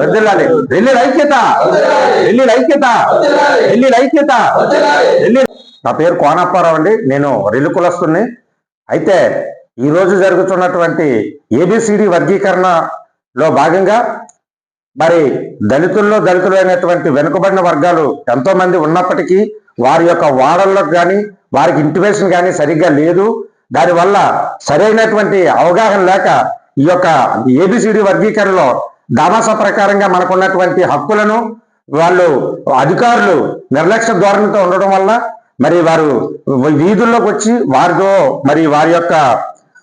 వదిలాలి ఐక్యత. ఐక్యత. ఐక్యత. నా పేరు కోనప్పారావు అండి. నేను రెల్లి కులస్తుని. అయితే ఈ రోజు జరుగుతున్నటువంటి ఏబిసిడి వర్గీకరణలో భాగంగా మరి దళితుల్లో దళితులైనటువంటి వెనుకబడిన వర్గాలు ఎంతో మంది ఉన్నప్పటికీ వారి యొక్క వాడల్లో కానీ వారికి ఇంటిమేషన్ కానీ సరిగ్గా లేదు. దానివల్ల సరైనటువంటి అవగాహన లేక ఈ యొక్క ఏబిసిడి వర్గీకరణలో దామాస ప్రకారంగా మనకున్నటువంటి హక్కులను వాళ్ళు అధికారులు నిర్లక్ష్య ధోరణితో ఉండడం వల్ల మరి వారు వీధుల్లోకి వచ్చి వారితో మరి వారి యొక్క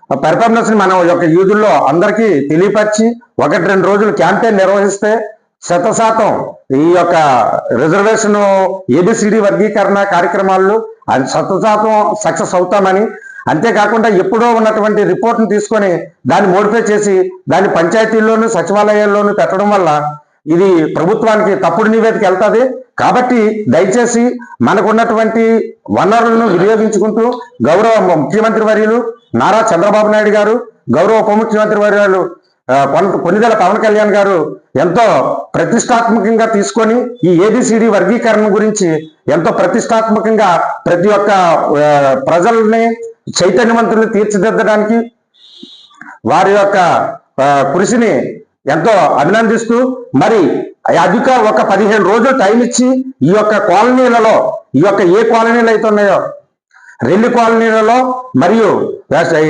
పెర్ఫార్మెన్స్ మనం యొక్క యూదుల్లో అందరికీ తెలియపరిచి ఒకటి రెండు రోజులు క్యాంపెయిన్ నిర్వహిస్తే శత శాతం ఈ యొక్క రిజర్వేషన్ ఏబిసిడి వర్గీకరణ కార్యక్రమాల్లో అది శత శాతం సక్సెస్ అవుతామని అంతేకాకుండా ఎప్పుడో ఉన్నటువంటి రిపోర్ట్ను తీసుకొని దాన్ని మోడిఫై చేసి దాన్ని పంచాయతీల్లోనూ సచివాలయాల్లోనూ పెట్టడం వల్ల ఇది ప్రభుత్వానికి తప్పుడు నివేదిక వెళ్తుంది. కాబట్టి దయచేసి మనకున్నటువంటి వనరులను వినియోగించుకుంటూ గౌరవ ముఖ్యమంత్రి వర్యులు నారా చంద్రబాబు నాయుడు గారు గౌరవ ఉప ముఖ్యమంత్రి వర్యులు ఆ, పవన్ కళ్యాణ్ గారు ఎంతో ప్రతిష్టాత్మకంగా తీసుకొని ఈ ఏబిసిడి వర్గీకరణ గురించి ఎంతో ప్రతిష్టాత్మకంగా ప్రతి ఒక్క ప్రజల్ని చైతన్యవంతుల్ని తీర్చిదిద్దడానికి వారి యొక్క కృషిని ఎంతో అభినందిస్తూ మరి అధిక ఒక పదిహేను రోజులు టైం ఇచ్చి ఈ యొక్క కాలనీలలో ఈ యొక్క ఏ కాలనీలు అయితే ఉన్నాయో రెండు కాలనీలలో మరియు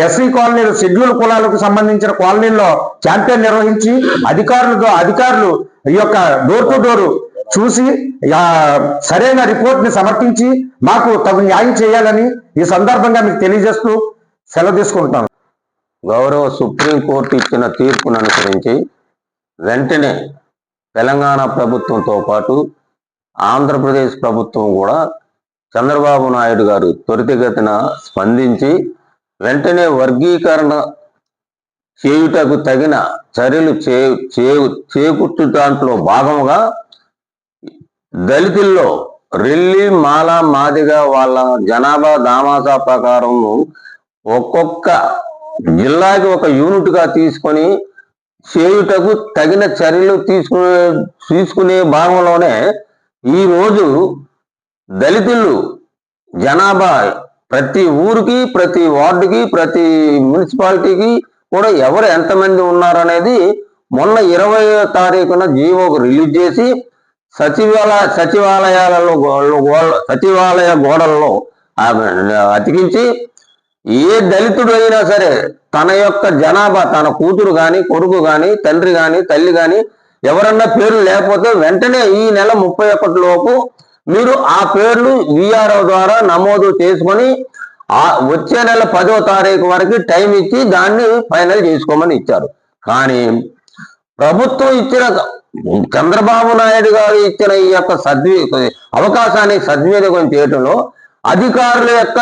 ఎస్సీ కాలనీలు షెడ్యూల్ కులాలకు సంబంధించిన కాలనీల్లో క్యాంపెయిన్ నిర్వహించి అధికారులతో అధికారులు ఈ యొక్క డోర్ టు డోర్ చూసి సరైన రిపోర్ట్ని సమర్పించి మాకు తగు న్యాయం చేయాలని ఈ సందర్భంగా మీకు తెలియజేస్తూ సెలవు తీసుకుంటున్నాను గౌరవ సుప్రీంకోర్టు ఇచ్చిన తీర్పును అనుసరించి వెంటనే తెలంగాణ ప్రభుత్వంతో పాటు ఆంధ్రప్రదేశ్ ప్రభుత్వం కూడా చంద్రబాబు నాయుడు గారు త్వరితగతిన స్పందించి వెంటనే వర్గీకరణ చేయుటకు తగిన చర్యలు చే చే- చేకూర్చు దాంట్లో భాగముగా దళితుల్లో రిల్లి మాల మాదిగ వాళ్ళ జనాభా దామాసా ప్రకారం ఒక్కొక్క జిల్లాకి ఒక యూనిట్గా తీసుకొని చేయుటకు తగిన చర్యలు తీసుకునే తీసుకునే భాగంలోనే ఈ రోజు దళితులు జనాభా ప్రతి ఊరికి ప్రతి వార్డుకి ప్రతి మున్సిపాలిటీకి కూడా ఎవరు ఎంతమంది ఉన్నారనేది మొన్న ఇరవై తారీఖున జీవోకు రిలీజ్ చేసి సచివాలయ సచివాలయాలలో సచివాలయ గోడల్లో అతికించి ఏ దళితుడు అయినా సరే తన యొక్క జనాభా తన కూతురు కానీ కొడుకు కానీ తండ్రి కానీ తల్లి కానీ ఎవరన్నా పేర్లు లేకపోతే వెంటనే ఈ నెల ముప్పై ఒకటి లోపు మీరు ఆ పేర్లు విఆర్ఓ ద్వారా నమోదు చేసుకొని ఆ వచ్చే నెల పదో తారీఖు వరకు టైం ఇచ్చి దాన్ని ఫైనల్ చేసుకోమని ఇచ్చారు. కానీ ప్రభుత్వం ఇచ్చిన చంద్రబాబు నాయుడు గారు ఇచ్చిన ఈ యొక్క సద్వి అవకాశాన్ని సద్వినియోగం చేయటంలో అధికారుల యొక్క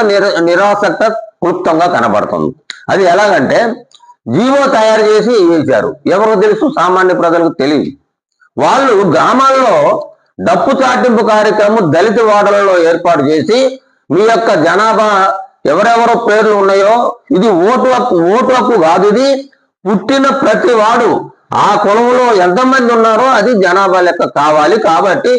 నిరాసక్త క్లుప్తంగా కనబడుతుంది. అది ఎలాగంటే జీవో తయారు చేసి ఇచ్చారు. ఎవరికి తెలుసు? సామాన్య ప్రజలకు తెలియదు. వాళ్ళు గ్రామాల్లో డప్పు చాటింపు కార్యక్రమం దళిత వాడలలో ఏర్పాటు చేసి మీ యొక్క జనాభా ఎవరెవరో పేర్లు ఉన్నాయో ఇది ఓటు హక్కు ఓటు హక్కు కాదు ఇది పుట్టిన ప్రతి వాడు ఆ కులంలో ఎంతమంది ఉన్నారో అది జనాభా లెక్క కావాలి. కాబట్టి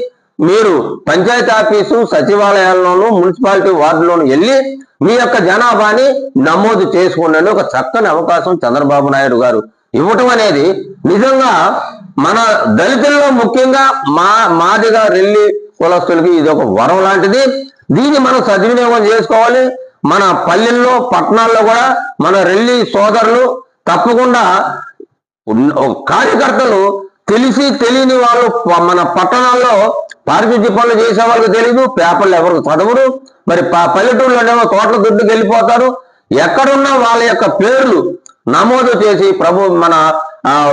మీరు పంచాయతీ ఆఫీసు సచివాలయాల్లోనూ మున్సిపాలిటీ వార్డులోనూ వెళ్ళి మీ యొక్క జనాభాని నమోదు చేసుకోండి ఒక చక్కని అవకాశం చంద్రబాబు నాయుడు గారు ఇవ్వటం అనేది నిజంగా మన దళితుల్లో ముఖ్యంగా మా మాదిగా రెల్లి కులస్తులకి ఇది ఒక వరం లాంటిది. దీన్ని మనం సద్వినియోగం చేసుకోవాలి. మన పల్లెల్లో పట్టణాల్లో కూడా మన రెల్లి సోదరులు తప్పకుండా కార్యకర్తలు తెలిసి తెలియని వాళ్ళు మన పట్టణాల్లో పారిశుద్ధ్య పనులు చేసే వాళ్ళకి తెలియదు పేపర్లు ఎవరు చదవరు. మరి ప- పల్లెటూరులోనేమో తోటల దుడ్డుకు వెళ్ళిపోతారు. ఎక్కడున్నా వాళ్ళ యొక్క పేర్లు నమోదు చేసి ప్రభు మన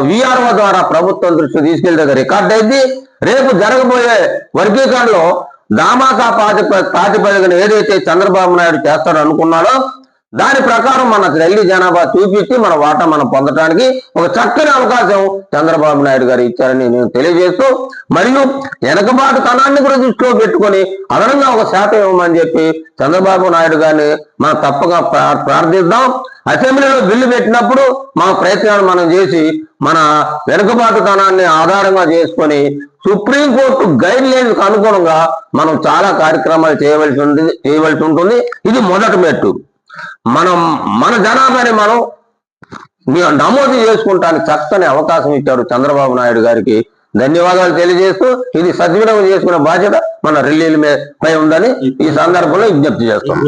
విఆర్ఓ ద్వారా ప్రభుత్వం దృష్టి తీసుకెళ్తే రికార్డ్ అయింది. రేపు జరగబోయే వర్గీకరణలో దామాకా ప్రాతిప ప్రాతిపదికన ఏదైతే చంద్రబాబు నాయుడు చేస్తాడు అనుకున్నాడో దాని ప్రకారం మన ఢిల్లీ జనాభా చూపించి మన వాటా మనం పొందడానికి ఒక చక్కని అవకాశం చంద్రబాబు నాయుడు గారు ఇచ్చారని నేను తెలియజేస్తూ మరియు వెనకబాటు తనాన్ని కూడా దృష్టిలో పెట్టుకొని అదనంగా ఒక శాతం ఇవ్వమని చెప్పి చంద్రబాబు నాయుడు గారిని మనం తప్పగా ప్రార్థిద్దాం. అసెంబ్లీలో బిల్లు పెట్టినప్పుడు మా ప్రయత్నాలు మనం చేసి మన వెనుకబాటుతనాన్ని ఆధారంగా చేసుకొని సుప్రీంకోర్టు గైడ్ లైన్స్ అనుగుణంగా మనం చాలా కార్యక్రమాలు చేయవలసి ఉంది చేయవలసి ఉంటుంది. ఇది మొదటి మెట్టు. మనం మన జనాభాని మనం నమోదు చేసుకుంటానికి చక్కని అవకాశం ఇచ్చారు చంద్రబాబు నాయుడు గారికి. ధన్యవాదాలు తెలియజేస్తూ ఇది సద్వినియోగం చేసుకునే బాధ్యత మన రిల్లీల మీద పై ఉందని ఈ సందర్భంలో విజ్ఞప్తి చేస్తాం